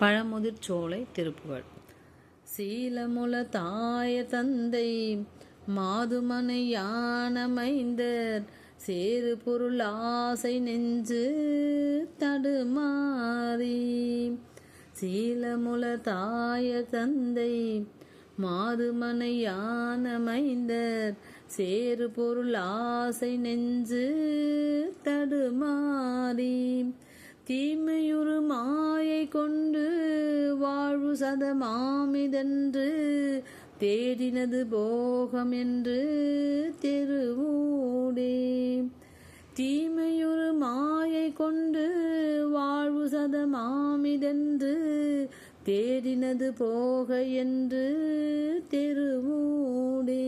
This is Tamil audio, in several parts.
பழமுதிர் சோலை திருப்புகழ். சீலமுல தாய தந்தை மாதுமனை யானமைந்தர் சேரு பொருள் ஆசை நெஞ்சு தடுமாறி. சீலமுல தாய தந்தை மாதுமனை யானமைந்தர் சேரு பொருள் ஆசை நெஞ்சு தடுமாறி. தீமை கொண்டு வாழ்வு சதமாமிதென்று தேடினது போகம் என்று தெருவூடே. தீமையொரு மாயை கொண்டு வாழ்வு சதமாமிதென்று தேடினது போக என்று தெருவூடே.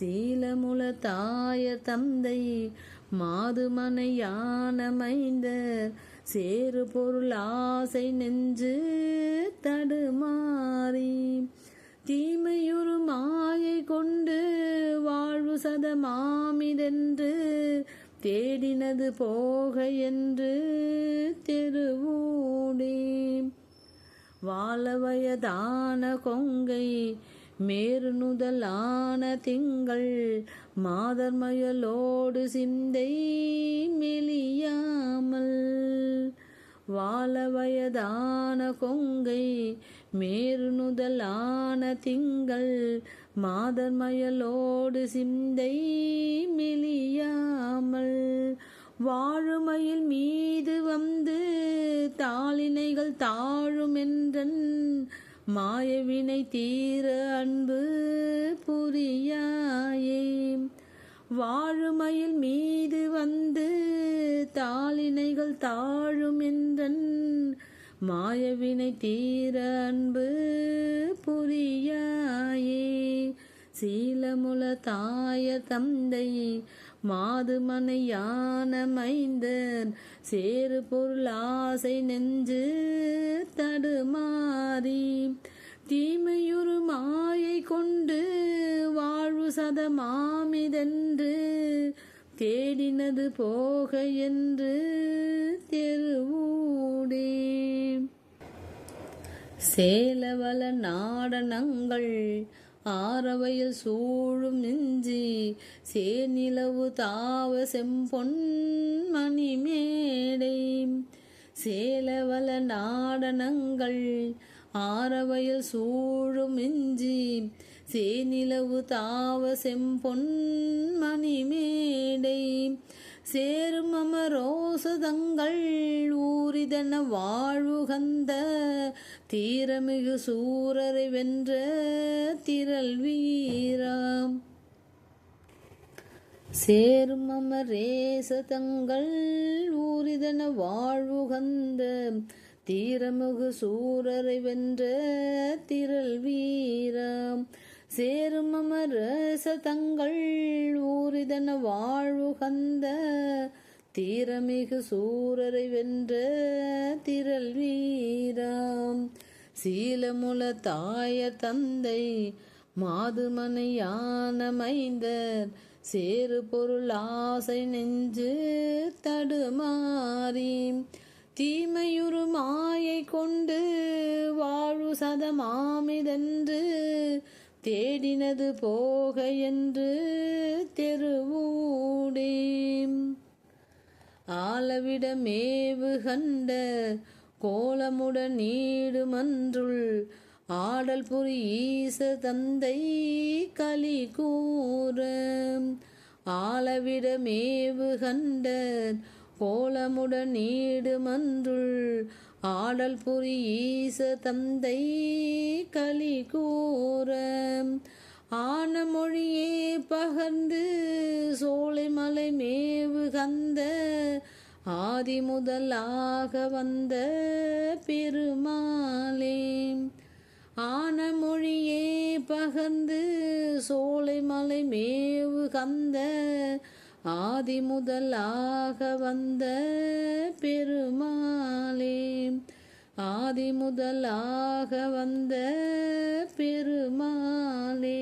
சீலமுல தாயர் தந்தை மாதுமனையான மைந்தர் சேரு பொருள் ஆசை நெஞ்சு தடுமாறி தீமையுறு மாயை கொண்டு வாழ்வு சதமாமிதென்று தேடினது போக என்று தெருவூடே. வாழ வயதான கொங்கை மேறுநுதலான திங்கள் மாதர்மயலோடு சிந்தை மெலியாமல். வாழ வயதான கொங்கை மேறுநுதலான திங்கள் மாதர்மயலோடு சிந்தை மெலியாமல். வாழுமையில் மீது வந்து தாளினைகள் தாழுமென்றன் மாயவினை தீர அன்பு புரியாயே. வாழுமையில் மீது வந்து தாளினைகள் தாழும் என்றன் மாயவினை தீர அன்பு புரியாயே. சீலமுல தாய தந்தை மாதுமனையான மைந்தன் சேரு பொருள் ஆசை நெஞ்சு தடுமாறி தீமையுறு மாயை கொண்டு வாழ்வு சதமாமிதென்று தேடினது போக என்று தெருவூடே. சேலவல நாடனங்கள் ஆரவையில் சூழும் நெஞ்சி சேநிலவு தாவ செம்பொன் மணிமேடை சேலவல நாடனங்கள் ஆரவையில் சூழும் இஞ்சி சேநிலவு தாவ செம்பொன் மணிமேடை சேரும் அமரோசதங்கள் ஊரிதன வாழ்வுகந்த தீரமிகு சூரரை வென்ற திரள் வீராம் சேரும் அமரேசதங்கள் ஊரிதன வாழ்வுகந்த தீரமுகு சூரரை வென்ற திரள் வீராம் சேரும் அமரேச தங்கள் ஊரிதன வாழ்வுகந்த தீரமிகு சூரரை வென்ற திரள் வீராம். சீலமுல தாய தந்தை மாதுமனையான மைந்தர். சேரு பொருள் ஆசை நெஞ்சு தடுமாறி தீமையுறு மாயை கொண்டு வாழு சதமாமிதென்று. தேடினது போக என்று தெருவூடே ஆளவிடமேவு கண்ட கோலமுடன் நீடுமன்றுள் ஆடல் புரி ஈச தந்தை களி கூற. ஆளவிடமேவு கண்ட கோலமுடன் நீடுமன்றுள் ஆடல் புரி ஈச தந்தை களி கூற. ஆன மொழியே பகர்ந்து சோலைமலை மேவு கந்த ஆதி முதலாக வந்த பெருமாளே. ஆன மொழியே பகர்ந்து சோலைமலை மேவு கந்த ஆதி முதலாக வந்த பெருமாளே. ஆதி முதலாக வந்த பெருமானே